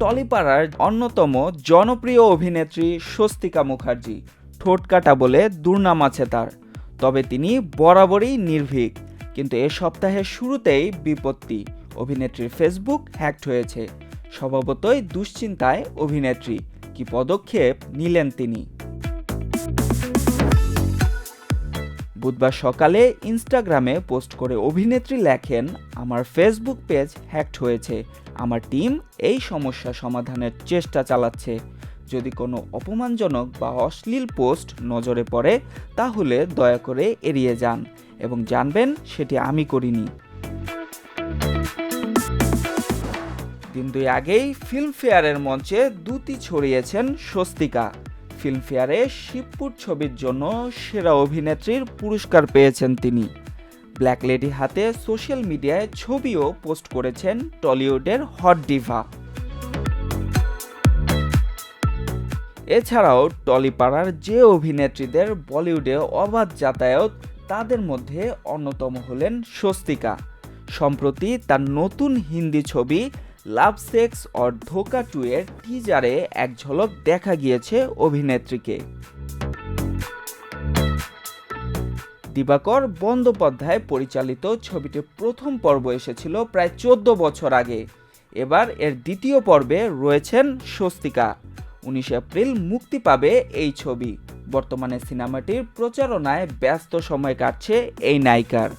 টলিপাড়ার অন্যতম জনপ্রিয় অভিনেত্রী স্বস্তিকা মুখার্জি। ঠোঁট কাটা বলে দুর্নাম আছে তার। তবে তিনি বরাবরই নির্ভীক। কিন্তু এ সপ্তাহের শুরুতেই বিপত্তি। অভিনেত্রীর ফেসবুক হ্যাকড হয়েছে। স্বভাবতই দুশ্চিন্তায় অভিনেত্রী। কি পদক্ষেপ নিলেন তিনি? বুধবার সকালে ইনস্টাগ্রামে পোস্ট করে অভিনেত্রী লেখেন, আমার ফেসবুক পেজ হ্যাকড হয়েছে। আমার টিম এই সমস্যা সমাধানের চেষ্টা চালাচ্ছে। যদি কোনো অপমানজনক বা অশ্লীল পোস্ট নজরে পড়ে, তাহলে দয়া করে এড়িয়ে যান এবং জানবেন সেটি আমি করিনি। দিন দুই আগেই ফিল্মফেয়ারের মঞ্চে দুটি ছড়িয়েছেন স্বস্তিকা। ফিল্মফেয়ারে শিবপুর ছবির জন্য সেরা অভিনেত্রীর পুরস্কার পেয়েছেন তিনি। ব্ল্যাক লেডি হাতে সোশ্যাল মিডিয়ায় ছবিও পোস্ট করেছেন টলিউডের হট ডিভা। এছাড়াও টলিপাড়ার যে অভিনেত্রীদের বলিউডে অবাধ যাতায়াত, তাদের মধ্যে অন্যতম হলেন স্বস্তিকা। সম্প্রতি তার নতুন হিন্দি ছবি love sex Aur Dhokha two এর টিজারে এক ঝলক দেখা গিয়েছে অভিনেত্রীকে। দিবাকর বন্দ্যোপাধ্যায় পরিচালিত ছবিটির প্রথম পর্ব এসেছিল প্রায় চোদ্দ বছর আগে। এবার এর দ্বিতীয় পর্বে রয়েছেন স্বস্তিকা। উনিশ এপ্রিল মুক্তি পাবে এই ছবি। বর্তমানে সিনেমাটির প্রচারণায় ব্যস্ত সময় কাটছে এই নায়িকার।